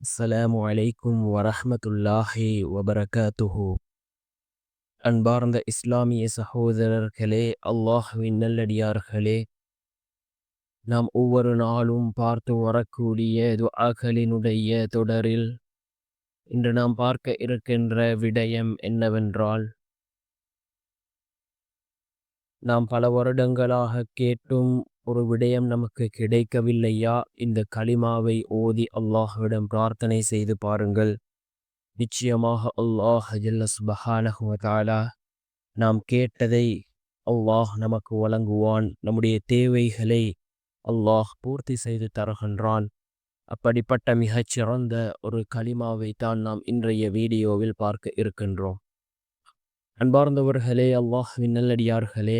அஸ்ஸலாமு அலைக்கும் வரஹ்மத்துல்லாஹி வபரகாத்துஹு. அன்பார்ந்த இஸ்லாமிய சகோதரர்களே அல்லாஹ்வின் நல்லடியார்களே நாம் ஒவ்வொரு நாளும் பார்த்து வரக்கூடிய துஆக்களினுடைய தொடரில் இன்று நாம் பார்க்க இருக்கின்ற விடயம் என்னவென்றால் நாம் பல வருடங்களாக கேட்டும் ஒரு விடயம் நமக்கு கிடைக்கவில்லையா? இந்த கலிமாவை ஓதி அல்லாஹ்விடம் பிரார்த்தனை செய்து பாருங்கள். நிச்சயமாக அல்லாஹ் ஜல்ல நாம் கேட்டதை அல்லாஹ் நமக்கு வழங்குவான். நம்முடைய தேவைகளை அல்லாஹ் பூர்த்தி செய்து தருகின்றான். அப்படிப்பட்ட மிகச் சிறந்த ஒரு கலிமாவை தான் நாம் இன்றைய வீடியோவில் பார்க்க இருக்கின்றோம். அன்பார்ந்தவர்களே அல்லாஹ்வின் நல்லடியார்களே.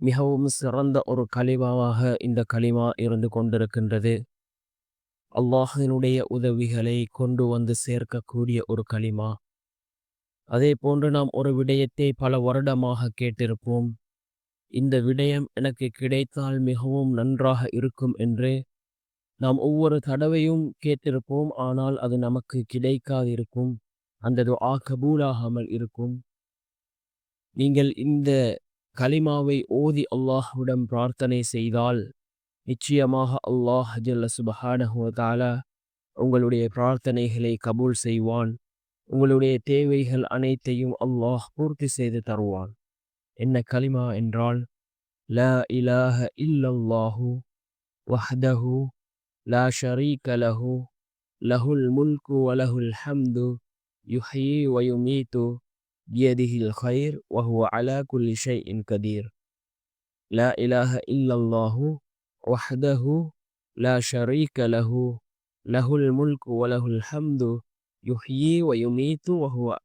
மிகவும் சிறந்த ஒரு கலிமாவாக இந்த கலிமா இருந்து கொண்டிருக்கின்றது. அல்லாஹினுடைய உதவிகளை கொண்டு வந்து சேர்க்கக்கூடிய ஒரு கலிமா. அதே போன்று நாம் ஒரு விடயத்தை பல வருடமாக கேட்டிருப்போம். இந்த விடயம் எனக்கு கிடைத்தால் மிகவும் நன்றாக இருக்கும் என்று நாம் ஒவ்வொரு தடவையும் கேட்டிருப்போம். ஆனால் அது நமக்கு கிடைக்காதிருக்கும். அந்த துஆ கபூலாகாமல் இருக்கும். நீங்கள் இந்த கலிமாவை ஓதி அல்லாஹுடன் பிரார்த்தனை செய்தால் நிச்சயமாக அல்லாஹ் ஜல்ல சுபஹானஹு உங்களுடைய பிரார்த்தனைகளை கபூல் செய்வான். உங்களுடைய தேவைகள் அனைத்தையும் அல்லாஹ் பூர்த்தி செய்து தருவான். என்ன கலிமா என்றால் ல இலாஹ இல்லல்லாஹு வஹ்தஹு லா ஷரீக லஹு லஹுல் முல்கு வலஹுல் ஹம்து يحيي ويميت بيده الخير وهو على كل شيء قدير. لا إله إلا الله وحده لا شريك له له الملك وله الحمد يحيي ويميت وهو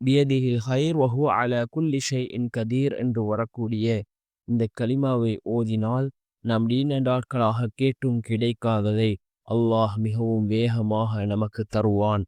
بيده الخير وهو على كل شيء قدير عند என்று இந்த கலிமாவை ஓதினால் நாம் நீண்ட நாட்களாக கேட்டும் கிடைக்காததை அல்லாஹ் மிகவும் வேகமாக நமக்கு தருவான்.